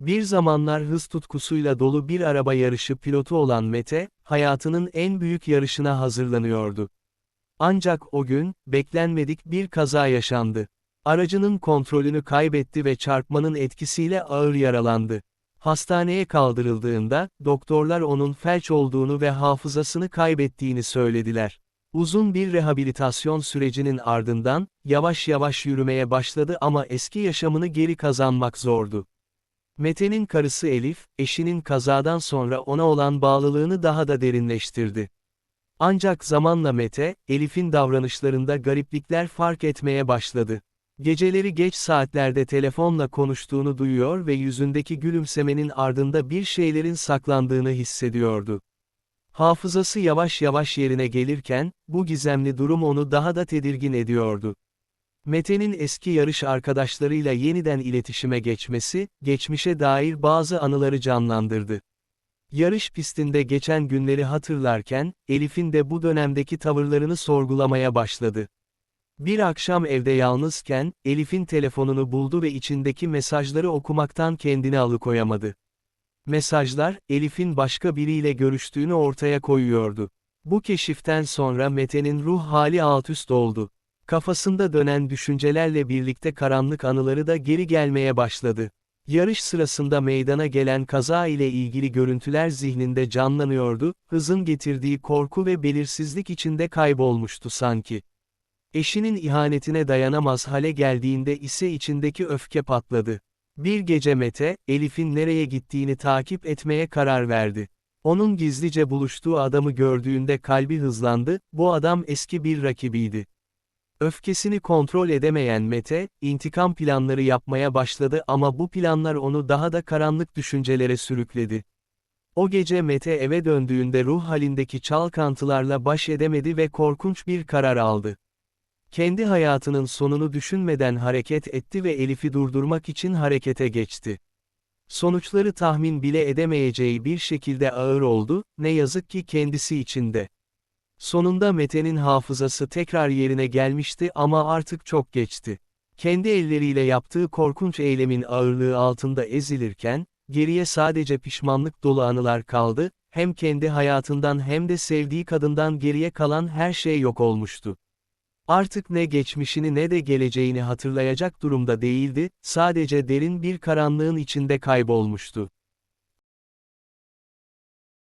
Bir zamanlar hız tutkusuyla dolu bir araba yarışı pilotu olan Mete, hayatının en büyük yarışına hazırlanıyordu. Ancak o gün, beklenmedik bir kaza yaşandı. Aracının kontrolünü kaybetti ve çarpmanın etkisiyle ağır yaralandı. Hastaneye kaldırıldığında, doktorlar onun felç olduğunu ve hafızasını kaybettiğini söylediler. Uzun bir rehabilitasyon sürecinin ardından, yavaş yavaş yürümeye başladı ama eski yaşamını geri kazanmak zordu. Mete'nin karısı Elif, eşinin kazadan sonra ona olan bağlılığını daha da derinleştirdi. Ancak zamanla Mete, Elif'in davranışlarında gariplikler fark etmeye başladı. Geceleri geç saatlerde telefonla konuştuğunu duyuyor ve yüzündeki gülümsemenin ardında bir şeylerin saklandığını hissediyordu. Hafızası yavaş yavaş yerine gelirken, bu gizemli durum onu daha da tedirgin ediyordu. Mete'nin eski yarış arkadaşlarıyla yeniden iletişime geçmesi, geçmişe dair bazı anıları canlandırdı. Yarış pistinde geçen günleri hatırlarken, Elif'in de bu dönemdeki tavırlarını sorgulamaya başladı. Bir akşam evde yalnızken, Elif'in telefonunu buldu ve içindeki mesajları okumaktan kendini alıkoyamadı. Mesajlar, Elif'in başka biriyle görüştüğünü ortaya koyuyordu. Bu keşiften sonra Mete'nin ruh hali altüst oldu. Kafasında dönen düşüncelerle birlikte karanlık anıları da geri gelmeye başladı. Yarış sırasında meydana gelen kaza ile ilgili görüntüler zihninde canlanıyordu, hızın getirdiği korku ve belirsizlik içinde kaybolmuştu sanki. Eşinin ihanetine dayanamaz hale geldiğinde ise içindeki öfke patladı. Bir gece Mete, Elif'in nereye gittiğini takip etmeye karar verdi. Onun gizlice buluştuğu adamı gördüğünde kalbi hızlandı, bu adam eski bir rakibiydi. Öfkesini kontrol edemeyen Mete, intikam planları yapmaya başladı ama bu planlar onu daha da karanlık düşüncelere sürükledi. O gece Mete eve döndüğünde ruh halindeki çalkantılarla baş edemedi ve korkunç bir karar aldı. Kendi hayatının sonunu düşünmeden hareket etti ve Elif'i durdurmak için harekete geçti. Sonuçları tahmin bile edemeyeceği bir şekilde ağır oldu, ne yazık ki kendisi için de. Sonunda Mete'nin hafızası tekrar yerine gelmişti ama artık çok geçti. Kendi elleriyle yaptığı korkunç eylemin ağırlığı altında ezilirken, geriye sadece pişmanlık dolu anılar kaldı, hem kendi hayatından hem de sevdiği kadından geriye kalan her şey yok olmuştu. Artık ne geçmişini ne de geleceğini hatırlayacak durumda değildi, sadece derin bir karanlığın içinde kaybolmuştu.